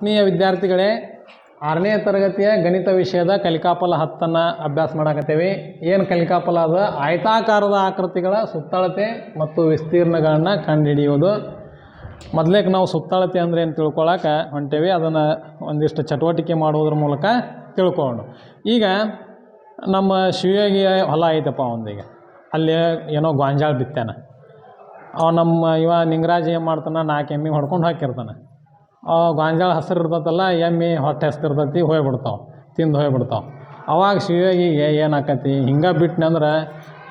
ಆತ್ಮೀಯ ವಿದ್ಯಾರ್ಥಿಗಳೇ, ಆರನೇ ತರಗತಿಯ ಗಣಿತ ವಿಷಯದ ಕಲಿಕಾಪಲ ಹತ್ತನ್ನು ಅಭ್ಯಾಸ ಮಾಡಾಕತ್ತೇವೆ. ಏನು ಕಲಿಕಾಪಲ ಅದ? ಆಯತಾಕಾರದ ಆಕೃತಿಗಳ ಸುತ್ತಳತೆ ಮತ್ತು ವಿಸ್ತೀರ್ಣಗಳನ್ನು ಕಂಡುಹಿಡಿಯುವುದು. ಮೊದಲೇಗೆ ನಾವು ಸುತ್ತಳತೆ ಅಂದರೆ ಏನು ತಿಳ್ಕೊಳಕ್ಕೆ ಹೊಂಟೇವಿ, ಅದನ್ನು ಒಂದಿಷ್ಟು ಚಟುವಟಿಕೆ ಮಾಡುವುದ್ರ ಮೂಲಕ ತಿಳ್ಕೊಳ್ಳೋಣ ಈಗ ನಮ್ಮ ಶಿವಯೋಗಿ ಹೊಲ ಐತಪ್ಪ ಒಂದೀಗ ಅಲ್ಲಿ ಏನೋ ಗೊಂಜಾಳ ಬಿತ್ತಾನೆ. ಅವ ನಮ್ಮ ಇವ ನಿಂಗರಾಜ್ ಏನು ಮಾಡ್ತಾನೆ ನಾಲ್ಕು ಎಮ್ಮೆ ಹೊಡ್ಕೊಂಡು ಹಾಕಿರ್ತಾನೆ. ಗೊಂಜಾಳ ಹಸಿರು ಇರ್ತೈತಲ್ಲ, ಎಮ್ಮೆ ಹೊಟ್ಟೆ ಹಸ್ತಿರ್ತೈತಿ ಹೋಗ್ಬಿಡ್ತಾವೆ ತಿಂದು ಹೋಗ್ಬಿಡ್ತಾವೆ ಅವಾಗ ಶಿವಯೋಗಿಗೆ ಏನಾಕತಿ? ಹಿಂಗೆ ಬಿಟ್ನೆ ಅಂದ್ರೆ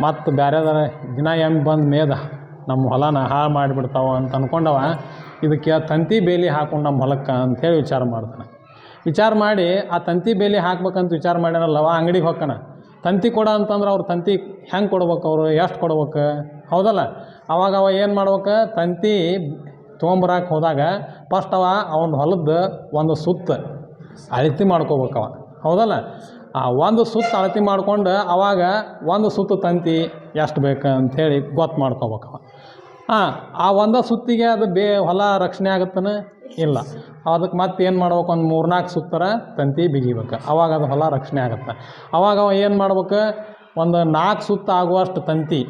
ಮತ್ತು ಬೇರೆದಾರ ದಿನ ಎಮ್ಮೆ ಬಂದು ಮೇದ ನಮ್ಮ ಹೊಲನ ಹಾಳು ಮಾಡಿಬಿಡ್ತಾವೆ ಅಂತ ಅನ್ಕೊಂಡವ. ಇದಕ್ಕೆ ತಂತಿ ಬೇಲಿ ಹಾಕೊಂಡು ನಮ್ಮ ಹೊಲಕ್ಕೆ ಅಂಥೇಳಿ ವಿಚಾರ ಮಾಡ್ತಾನೆ. ವಿಚಾರ ಮಾಡಿ, ಆ ತಂತಿ ಬೇಲಿ ಹಾಕ್ಬೇಕಂತ ವಿಚಾರ ಮಾಡ್ಯಾನಲ್ಲ, ಅವ ಅಂಗಡಿಗೆ ಹೋಗ್ತಾನ ತಂತಿ ಕೊಡ ಅಂತಂದ್ರೆ ಅವ್ರು ತಂತಿ ಹೆಂಗೆ ಕೊಡ್ಬೇಕು ಅವರು, ಎಷ್ಟು ಕೊಡ್ಬೇಕು? ಹೌದಲ್ಲ? ಅವಾಗ ಅವ ಏನು ಮಾಡ್ಬೇಕು? ತಂತಿ ತೊಗೊಂಬರಕ್ಕೆ ಹೋದಾಗ ಫಸ್ಟ್ ಅವ ಅವನ ಹೊಲದ್ದು ಒಂದು ಸುತ್ತ ಅಳತಿ ಮಾಡ್ಕೋಬೇಕವ ಹೌದಲ್ಲ? ಆ ಒಂದು ಸುತ್ತ ಅಳತಿ ಮಾಡ್ಕೊಂಡು ಅವಾಗ ಒಂದು ಸುತ್ತು ತಂತಿ ಎಷ್ಟು ಬೇಕು ಅಂಥೇಳಿ ಗೊತ್ತು ಮಾಡ್ಕೋಬೇಕವ ಹಾಂ, ಆ ಒಂದು ಸುತ್ತಿಗೆ ಅದು ಬೇ ಹೊಲ ರಕ್ಷಣೆ ಆಗುತ್ತಾನೆ? ಇಲ್ಲ. ಅದಕ್ಕೆ ಮತ್ತೆ ಏನು ಮಾಡ್ಬೇಕು? ಒಂದು ಮೂರ್ನಾಲ್ಕು ಸುತ್ತರ ತಂತಿ ಬಿಗಿಬೇಕು. ಅವಾಗ ಅದು ಹೊಲ ರಕ್ಷಣೆ ಆಗುತ್ತೆ. ಅವಾಗ ಅವ ಏನು ಮಾಡ್ಬೇಕು? ಒಂದು ನಾಲ್ಕು ಸುತ್ತ ಆಗುವಷ್ಟು ತಂತಿ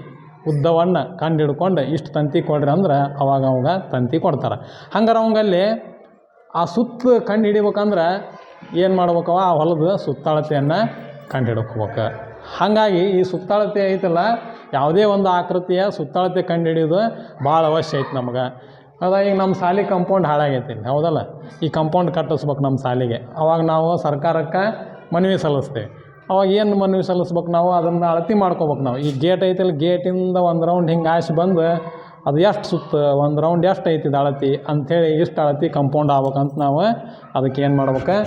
ಉದ್ದವನ್ನು ಕಂಡು ಹಿಡ್ಕೊಂಡು ಇಷ್ಟು ತಂತಿ ಕೊಡ್ರಿ ಅಂದ್ರೆ ಅವಾಗ ಅವಾಗ ತಂತಿ ಕೊಡ್ತಾರೆ. ಹಂಗಾರೆ ಅವಂಗಲ್ಲಿ ಆ ಸುತ್ತ ಕಂಡು ಹಿಡಿಬೇಕಂದ್ರೆ ಏನು ಮಾಡ್ಬೇಕವ? ಆ ಹೊಲದ ಸುತ್ತಾಳತೆಯನ್ನು ಕಂಡು ಹಿಡ್ಕೋಬೇಕು. ಹಾಗಾಗಿ ಈ ಸುತ್ತಾಳತೆ ಐತಲ್ಲ, ಯಾವುದೇ ಒಂದು ಆಕೃತಿಯ ಸುತ್ತಾಳತೆ ಕಂಡು ಹಿಡಿಯೋದು ಭಾಳ ಅವಶ್ಯ ಐತೆ ನಮ್ಗೆ. ಅದ ಈಗ ನಮ್ಮ ಸಾಲಿ ಕಂಪೌಂಡ್ ಹಾಳಾಗೈತಿ ಹೌದಲ್ಲ? ಈ ಕಂಪೌಂಡ್ ಕಟ್ಟಿಸ್ಬೇಕು ನಮ್ಮ ಸಾಲಿಗೆ. ಅವಾಗ ನಾವು ಸರ್ಕಾರಕ್ಕೆ ಮನವಿ ಸಲ್ಲಿಸ್ತೇವೆ. ಅವಾಗ ಏನು ಮನವಿ ಸಲ್ಲಿಸ್ಬೇಕು ನಾವು? ಅದನ್ನು ಅಳತೆ ಮಾಡ್ಕೋಬೇಕು ನಾವು. ಈ ಗೇಟ್ ಐತಲ್ಲ ಗೇಟಿಂದ ಒಂದು ರೌಂಡ್ ಹಿಂಗೆ ಆಯ್ಸಿ ಬಂದು ಅದು ಎಷ್ಟು ಸುತ್ತ, ಒಂದು ರೌಂಡ್ ಎಷ್ಟು ಐತಿ ಇದು ಅಳತಿ ಅಂಥೇಳಿ ಇಷ್ಟು ಅಳತಿ ಕಂಪೌಂಡ್ ಆಗ್ಬೇಕಂತ ನಾವು ಅದಕ್ಕೆ ಏನು ಮಾಡ್ಬೇಕು?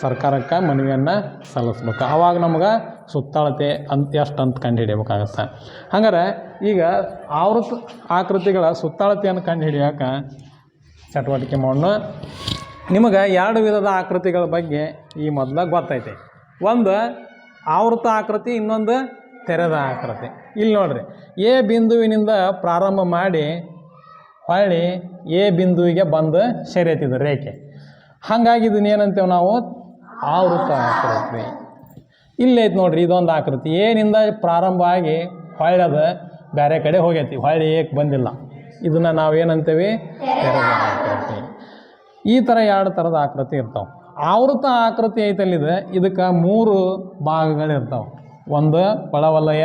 ಸರ್ಕಾರಕ್ಕೆ ಮನವಿಯನ್ನು ಸಲ್ಲಿಸ್ಬೇಕು. ಆವಾಗ ನಮ್ಗೆ ಸುತ್ತಳತೆ ಅಂತ ಎಷ್ಟು ಅಂತ ಕಂಡು ಹಿಡಿಬೇಕಾಗತ್ತೆ ಹಂಗಾರೆ ಈಗ ಆವೃತ್ತ ಆಕೃತಿಗಳ ಸುತ್ತಳತೆಯನ್ನು ಕಂಡು ಚಟುವಟಿಕೆ ಮಾಡೋಣ. ನಿಮಗೆ ಎರಡು ವಿಧದ ಆಕೃತಿಗಳ ಬಗ್ಗೆ ಈ ಮೊದಲ ಗೊತ್ತೈತೆ. ಒಂದು ಆವೃತ ಆಕೃತಿ, ಇನ್ನೊಂದು ತೆರೆದ ಆಕೃತಿ. ಇಲ್ಲಿ ನೋಡ್ರಿ, ಎ ಬಿಂದುವಿನಿಂದ ಪ್ರಾರಂಭ ಮಾಡಿ ಹೊಳ್ಳಿ ಎ ಬಿಂದುವಿಗೆ ಬಂದು ಸೆರೆತಿದ್ದು ರೇಖೆ. ಹಾಗಾಗಿ ಏನಂತೇವೆ ನಾವು? ಆವೃತ ಆಕೃತಿ. ಇಲ್ಲೈತೆ ನೋಡ್ರಿ, ಇದೊಂದು ಆಕೃತಿ. ಏನಿಂದ ಪ್ರಾರಂಭ ಆಗಿ ಹೊಳ್ಳದ ಬೇರೆ ಕಡೆ ಹೋಗೈತಿ. ಹೊಳ್ಳಿ ಏಕೆ ಬಂದಿಲ್ಲ. ಇದನ್ನು ನಾವು ಏನಂತೇವೆ ತೆರೆದ ಆಕೃತಿ. ಈ ಥರ ಎರಡು ಥರದ ಆಕೃತಿ ಇರ್ತಾವೆ. ಆವೃತ ಆಕೃತಿ ಐತಲ್ಲಿದೆ, ಇದಕ್ಕೆ ಮೂರು ಭಾಗಗಳಿರ್ತಾವೆ. ಒಂದು ಒಳವಲಯ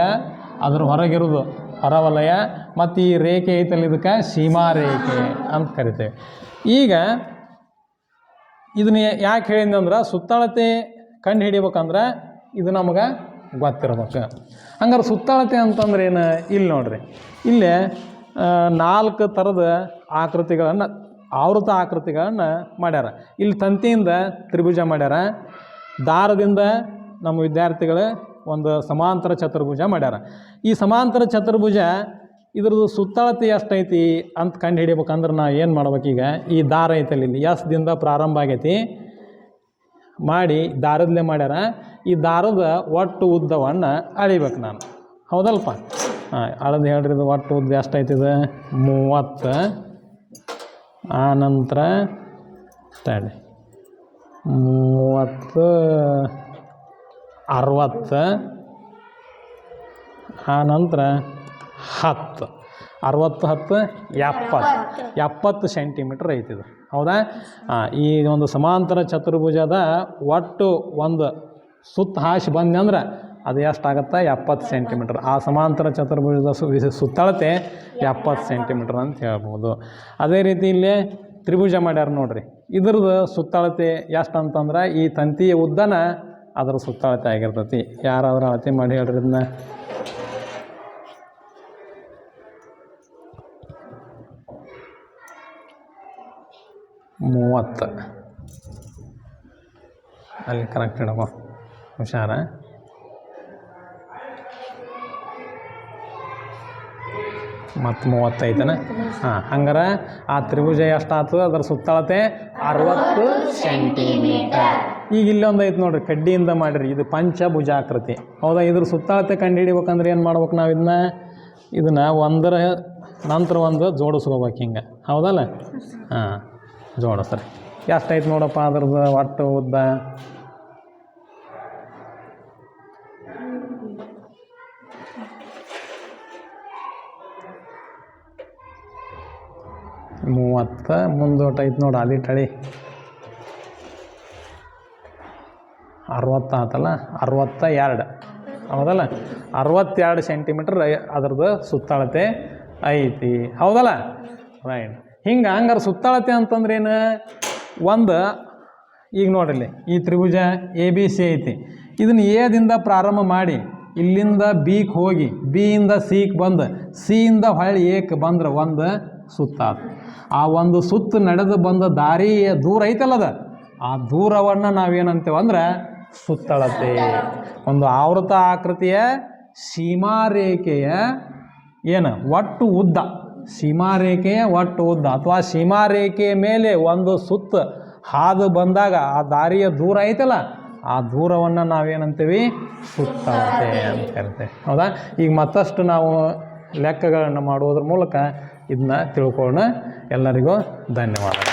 ಅದ್ರ ಹೊರಗಿರೋದು ಹೊರವಲಯ ಮತ್ತು ಈ ರೇಖೆ ಐತಲ್ಲಿ ಇದಕ್ಕೆ ಸೀಮಾ ರೇಖೆ ಅಂತ ಕರಿತೇವೆ. ಈಗ ಇದನ್ನ ಯಾಕೆ ಹೇಳಿದ್ದೆ ಅಂದ್ರೆ ಸುತ್ತಳತೆ ಕಂಡು ಹಿಡಿಬೇಕಂದ್ರೆ ಇದು ನಮಗೆ ಗೊತ್ತಿರ್ಬೇಕು. ಹಂಗಾರೆ ಸುತ್ತಳತೆ ಅಂತಂದ್ರೆ ಏನು? ಇಲ್ಲಿ ನೋಡ್ರಿ. ಇಲ್ಲೇ ನಾಲ್ಕು ಥರದ ಆಕೃತಿಗಳನ್ನು ಆವೃತ ಆಕೃತಿಗಳನ್ನು ಮಾಡ್ಯಾರ. ಇಲ್ಲಿ ತಂತಿಯಿಂದ ತ್ರಿಭುಜ ಮಾಡ್ಯಾರ. ದಾರದಿಂದ ನಮ್ಮ ವಿದ್ಯಾರ್ಥಿಗಳು ಒಂದು ಸಮಾಂತರ ಚತುರ್ಭುಜ ಮಾಡ್ಯಾರ. ಈ ಸಮಾಂತರ ಚತುರ್ಭುಜ ಇದ್ರದ್ದು ಸುತ್ತಳತೆ ಎಷ್ಟೈತಿ ಅಂತ ಕಂಡು ಹಿಡಿಬೇಕಂದ್ರೆ ನಾ ಏನು ಮಾಡ್ಬೇಕೀಗ? ಈ ದಾರ ಐತೆ ಇಲ್ಲಿ. ಎಸ್ದಿಂದ ಪ್ರಾರಂಭ ಆಗೈತಿ. ಮಾಡಿ ದಾರದಲ್ಲೇ ಮಾಡ್ಯಾರ. ಈ ದಾರದ ಒಟ್ಟು ಉದ್ದವನ್ನು ಅಳಿಬೇಕು ನಾನು. ಹೌದಲ್ಪ? ಹಾಂ, ಅಳದು ಹೇಳ್ರಿ ಇದು ಒಟ್ಟು ಉದ್ದ ಎಷ್ಟೈತಿದೆ ಮೂವತ್ತು ಆ ನಂತರ ತಡಿ. ಮೂವತ್ತು, ಅರವತ್ತು, ಆನಂತರ ನಂತರ ಹತ್ತು. ಅರವತ್ತು, ಹತ್ತು, ಎಪ್ಪತ್ತು. ಎಪ್ಪತ್ತು ಸೆಂಟಿಮೀಟ್ರ್ ಐತಿದು ಹೌದಾ? ಈ ಒಂದು ಸಮಾಂತರ ಚತುರ್ಭುಜದ ಒಟ್ಟು ಒಂದು ಸುತ್ತ ಹಾಸಿ ಬಂದೆ ಅಂದ್ರೆ ಅದು ಎಷ್ಟಾಗತ್ತೆ ಎಪ್ಪತ್ತು ಸೆಂಟಿಮೀಟ್ರ್ ಆ ಸಮಾಂತರ ಚತುರ್ಭುಜದ ಸು ಸುತ್ತಳತೆ ಎಪ್ಪತ್ತು ಸೆಂಟಿಮೀಟ್ರ್ ಅಂತ ಹೇಳ್ಬೋದು. ಅದೇ ರೀತಿ ಇಲ್ಲಿ ತ್ರಿಭುಜ ಮಾಡ್ಯಾರ ನೋಡ್ರಿ. ಇದ್ರದ್ದು ಸುತ್ತಳತೆ ಎಷ್ಟು ಅಂತಂದ್ರೆ ಈ ತಂತಿಯ ಉದ್ದನ ಅದರ ಸುತ್ತಳತೆ ಆಗಿರ್ತೈತಿ. ಯಾರಾದರೂ ಅಳತೆ ಮಾಡಿ ಹೇಳ್ರಿ ಇದನ್ನ ಮೂವತ್ತು. ಅಲ್ಲಿ ಕರೆಕ್ಟ್ ಇಡಬ ಹುಷಾರ? ಮತ್ತು ಮೂವತ್ತೈದನ ಹಾಂ, ಹಂಗಾರೆ ಆ ತ್ರಿಭುಜ ಎಷ್ಟಾಯ್ತು ಅದರ ಸುತ್ತಳತೆ ಅರವತ್ತು ಸೆಂಟಿಮೀಟರ್ ಈಗ ಇಲ್ಲೊಂದು ಐತೆ ನೋಡಿರಿ, ಕಡ್ಡಿಯಿಂದ ಮಾಡಿರಿ. ಇದು ಪಂಚಭುಜಾಕೃತಿ. ಹೌದಾ? ಇದ್ರ ಸುತ್ತಳತೆ ಕಂಡು ಹಿಡಿಬೇಕಂದ್ರೆ ಏನು ಮಾಡ್ಬೇಕು ನಾವು ಇದನ್ನ ಇದನ್ನ ಒಂದರ ನಂತರ ಒಂದು ಜೋಡಿಸ್ಕೋಬೇಕು ಹಿಂಗೆ. ಹೌದಲ್ಲ? ಹಾಂ, ಜೋಡಿಸ್ರಿ. ಎಷ್ಟೈತೆ ನೋಡಪ್ಪ ಅದ್ರದ್ದು ಒಟ್ಟು ಉದ್ದ? ಮೂವತ್ತು ಮುಂದೋಟೈತೆ ನೋಡಿ ಅಲ್ಲಿ ತಳಿ. ಅರವತ್ತು ಆತಲ್ಲ, ಅರವತ್ತ ಎರಡು. ಹೌದಲ್ಲ? ಅರವತ್ತೆರಡು ಸೆಂಟಿಮೀಟ್ರ್ ಅದ್ರದ್ದು ಸುತ್ತಳತೆ ಐತಿ. ಹೌದಲ್ಲ? ರೈಟ್ ಹಿಂಗೆ ಹಂಗಾರ ಸುತ್ತಳತೆ ಅಂತಂದ್ರೆ ಏನು? ಒಂದು, ಈಗ ನೋಡ್ರಿ ಈ ತ್ರಿಭುಜ ಎ ಬಿ ಸಿ ಐತಿ. ಇದನ್ನು ಎದಿಂದ ಪ್ರಾರಂಭ ಮಾಡಿ, ಇಲ್ಲಿಂದ ಬಿಗೆ ಹೋಗಿ ಬಿಯಿಂದ ಸಿಗೆ ಬಂದು ಸಿಯಿಂದ ಹೊಳ್ಳಿ ಏಕ್ ಬಂದ್ರೆ ಒಂದು ಸುತ್ತ ಆತು. ಆ ಒಂದು ಸುತ್ತು ನಡೆದು ಬಂದ ದಾರಿ ದೂರ ಐತಲ್ಲ ಅದ ಆ ದೂರವನ್ನು ನಾವೇನಂತೇವೆ ಅಂದ್ರೆ ಸುತ್ತಳತೆ. ಒಂದು ಆವೃತ ಆಕೃತಿಯ ಸೀಮಾರೇಖೆಯ ಏನು? ಒಟ್ಟು ಉದ್ದ. ಸೀಮಾರೇಖೆಯ ಒಟ್ಟು ಉದ್ದ ಅಥವಾ ಸೀಮಾರೇಖೆಯ ಮೇಲೆ ಒಂದು ಸುತ್ತು ಹಾದು ಬಂದಾಗ ಆ ದಾರಿಯ ದೂರ ಐತಲ್ಲ? ಆ ದೂರವನ್ನು ನಾವೇನಂತೀವಿ? ಸುತ್ತಳತೆ ಅಂತ ಹೇಳ್ತೇವೆ ಹೌದಾ? ಈಗ ಮತ್ತಷ್ಟು ನಾವು ಲೆಕ್ಕಗಳನ್ನು ಮಾಡುವುದ್ರ ಮೂಲಕ ಇದನ್ನ ತಿಳ್ಕೊಳ್ಳೋಣ. ಎಲ್ಲರಿಗೂ ಧನ್ಯವಾದ